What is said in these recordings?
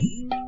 Mm-hmm.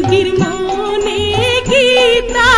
যোগীর মনে গীতা